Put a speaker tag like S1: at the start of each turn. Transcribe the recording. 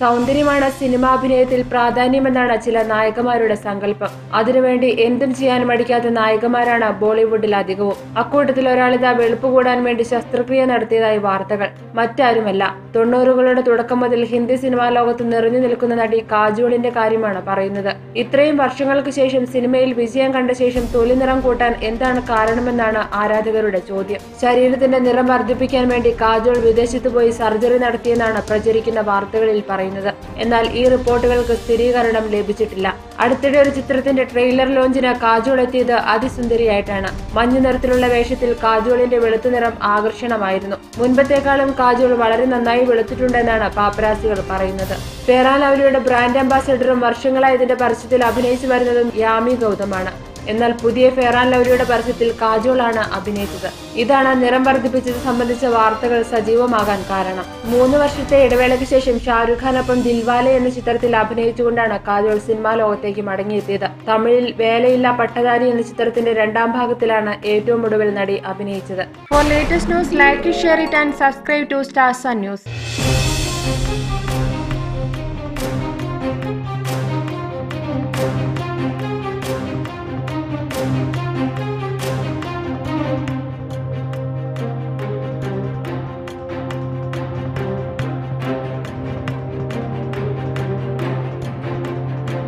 S1: സൗന്ദര്യമാണ് സിനിമാഭിനയത്തിൽ പ്രാധാന്യമെന്നാണ് ചില നായകന്മാരുടെ സങ്കല്പം. അതിനുവേണ്ടി എന്തും ചെയ്യാൻ മടിക്കാത്ത നായകന്മാരാണ് ബോളിവുഡിൽ അധികവും. അക്കൂട്ടത്തിൽ ഒരാളിതാ വെളുപ്പ് കൂടാൻ വേണ്ടി ശസ്ത്രക്രിയ നടത്തിയതായി വാർത്തകൾ. മറ്റാരുമല്ല. തൊണ്ണൂറുകളുടെ തുടക്കം മുതൽ ഹിന്ദി സിനിമാ ലോകത്ത് നിറഞ്ഞു നിൽക്കുന്ന നടി കാജോളിന്റെ കാര്യമാണ് പറയുന്നത്. ഇത്രയും വർഷങ്ങൾക്ക് ശേഷം സിനിമയിൽ വിജയം കണ്ട ശേഷം തൊലി നിറം കൂട്ടാൻ എന്താണ് കാരണമെന്നാണ് ആരാധകരുടെ ചോദ്യം. ശരീരത്തിന്റെ നിറം വർദ്ധിപ്പിക്കാൻ വേണ്ടി കാജോൾ വിദേശത്ത് പോയി സർജറി നടത്തിയെന്നാണ് പ്രചരിക്കുന്ന വാർത്തകളിൽ പറയുന്നത്. എന്നാൽ ഈ റിപ്പോർട്ടുകൾക്ക് സ്ഥിരീകരണം ലഭിച്ചിട്ടില്ല. അടുത്തിടെ ഒരു ചിത്രത്തിന്റെ ട്രെയിലർ ലോഞ്ചിന് കാജോൾ എത്തിയത് അതിസുന്ദരിയായിട്ടാണ്. മഞ്ഞ നിറത്തിലുള്ള വേഷത്തിൽ കാജോളിന്റെ വെളുത്ത നിറം ആകർഷണമായിരുന്നു. മുൻപത്തേക്കാളും കാജോൾ വളരെ നന്നായി വെളുത്തിട്ടുണ്ടെന്നാണ് പാപ്പരാസികൾ പറയുന്നത്. ഫെയർ അവലിയുടെ ബ്രാൻഡ് അംബാസഡറും വർഷങ്ങളായി ഇതിന്റെ പരസ്യത്തിൽ അഭിനയിച്ചു വരുന്നതും യാമി ഗൗതമാണ്. എന്നാൽ പുതിയ ആൻഡ് പരസ്യത്തിൽ പരസ്യത്തിൽ കാജോളാണ് അഭിനയിച്ചത്. ഇതാണ് നിറം വർദ്ധിപ്പിച്ചത് സംബന്ധിച്ച വാർത്തകൾ സജീവമാകാൻ കാരണം. മൂന്ന് വർഷത്തെ ഇടവേളയ്ക്ക് ശേഷം ഷാരൂഖ് ഖാനൊപ്പം ദിൽവാലെ എന്ന ചിത്രത്തിൽ അഭിനയിച്ചുകൊണ്ടാണ് കാജോൾ സിനിമാ ലോകത്തേക്ക് മടങ്ങിയെത്തിയത്. തമിഴിൽ വേലയില്ല പട്ടധാരി എന്ന ചിത്രത്തിന്റെ രണ്ടാം ഭാഗത്തിലാണ് ഏറ്റവും ഒടുവിൽ നടി അഭിനയിച്ചത്. For latest news like share it and subscribe to stars news Thank you.